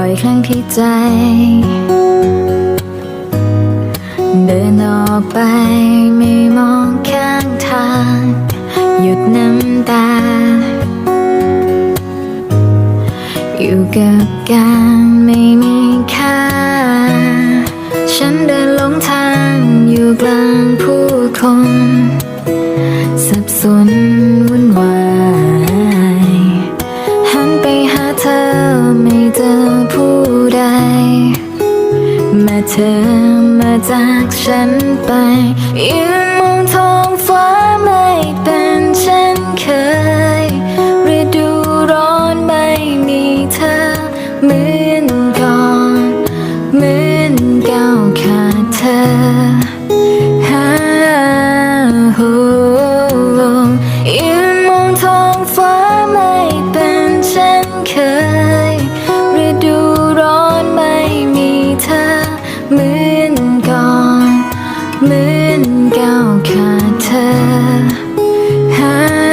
บ่อยครั้งที่ใจ เดินออกไปไม่มองข้างทาง หยุดน้ำตา อยู่กับการไม่มีค่า ฉันเดินหลงทางอยู่กลางผู้คน เธอมาจากฉันไปยืนมองท้องฟ้าไม่เป็นเช่นเคยฤดูร้อนไม่มีเธอเหมือ ขาดเธอหา